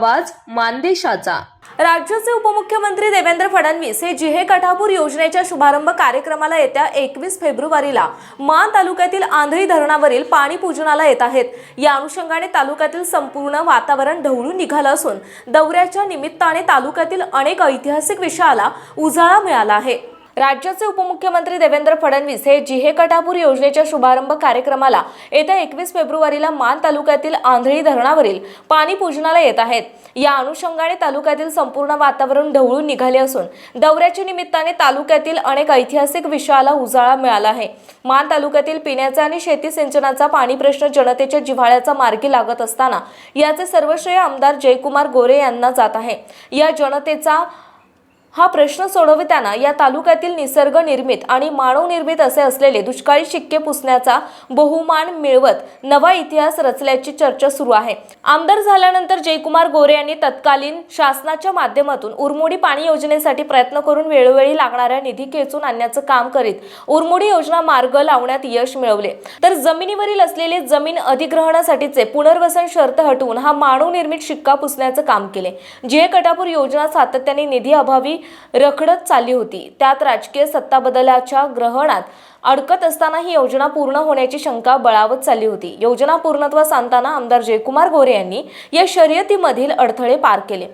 आवाज मानदेशाचा. राज्याचे उपमुख्यमंत्री देवेंद्र फडणवीस हे जिहे कठापूर योजनेच्या शुभारंभ कार्यक्रमाला येत्या एकवीस फेब्रुवारीला मान तालुक्यातील आंधळी धरणावरील पाणी पूजनाला येत आहेत. या अनुषंगाने तालुक्यातील संपूर्ण वातावरण ढवळून निघालं असून दौऱ्याच्या निमित्ताने तालुक्यातील अनेक ऐतिहासिक विषयाला उजाळा मिळाला आहे. राज्याचे उपमुख्यमंत्री देवेंद्र फडणवीस हे जिहे कटापूर योजनेच्या शुभारंभ कार्यक्रमाला येत्या एकवीस फेब्रुवारीला मान तालुक्यातील आंधळी धरणावरील पाणी पूजनाला येत आहेत. या अनुषंगाने तालुक्यातील संपूर्ण वातावरण ढवळून निघाले असून दौऱ्याच्या निमित्ताने तालुक्यातील अनेक ऐतिहासिक विषयाला उजाळा मिळाला आहे. मान तालुक्यातील पिण्याचा आणि शेती सिंचनाचा पाणी प्रश्न जनतेच्या जिव्हाळ्याचा मार्गी लागत असताना याचे सर्वश्रेय आमदार जयकुमार गोरे यांना जात आहे. या जनतेचा हा प्रश्न सोडविताना या तालुक्यातील निसर्ग निर्मित आणि मानव निर्मित असे असलेले दुष्काळी शिक्के पुसण्याचा बहुमान मिळवत नवा इतिहास रचल्याची चर्चा सुरू आहे. आमदार झाल्यानंतर जयकुमार गोरे यांनी तत्कालीन शासनाच्या माध्यमातून उरमोडी पाणी योजनेसाठी प्रयत्न करून वेळोवेळी लागणाऱ्या निधी खेचून आणण्याचं काम करीत उरमोडी योजना मार्ग लावण्यात यश मिळवले. तर जमिनीवरील असलेले जमीन अधिग्रहणासाठीचे पुनर्वसन शर्त हटवून हा मानव निर्मित शिक्का पुसण्याचं काम केले. जे कटापूर योजना सातत्याने निधी अभावी रखडत चालली होती. त्यात राजकीय सत्ता बदलाच्या ग्रहणात अडकत असताना ही योजना पूर्ण होण्याची शंका बळावत चालली होती. योजना पूर्णत्वास आणताना आमदार जयकुमार गोरे यांनी या शर्यतीमधील अडथळे पार केले.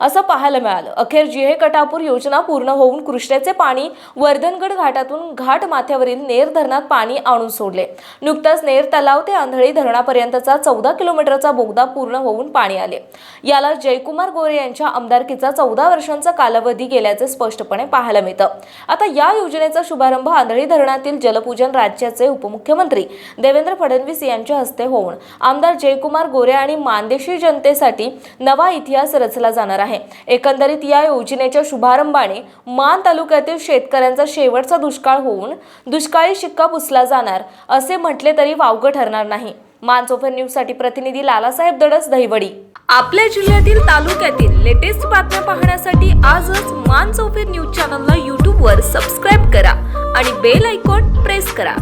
असं पाहायला मिळालं. अखेर जिहे कटापूर योजना पूर्ण होऊन कृष्णेचे पाणी वर्धनगड घाटातून घाट माथ्यावरील नेर धरणात पाणी आणून सोडले. नुकताच नेर तलाव ते आंधळी धरणापर्यंतचा चौदा किलोमीटरचा बोगदा पूर्ण होऊन पाणी आले. याला जयकुमार गोरे यांच्या आमदारकीचा चौदा वर्षांचा कालावधी गेल्याचे स्पष्टपणे पाहायला मिळतं. आता या योजनेचा शुभारंभ आंधळी धरणातील जलपूजन राज्याचे उपमुख्यमंत्री देवेंद्र फडणवीस यांच्या हस्ते होऊन आमदार जयकुमार गोरे आणि मानदेशी जनतेसाठी नवा इतिहास रचला जाणार आहे. एकंदरीत या योजनेच्या शुभारंभाने मान तालुक्यातील शेतकऱ्यांचा शेवटचा दुष्काळ होऊन दुष्काळी शिक्का पुसला जाणार असे म्हटले तरी वावगं ठरणार नाही. मानसोफर न्यूजसाठी प्रतिनिधी लालासाहेब दडस दहिवडी. आपल्या जिल्ह्यातील तालुक्यातील लेटेस्ट बातम्या पाहण्यासाठी आजच मान न्यूज चॅनलला यूट्यूबवर सबस्क्राईब करा आणि बेल आयकॉन प्रेस करा.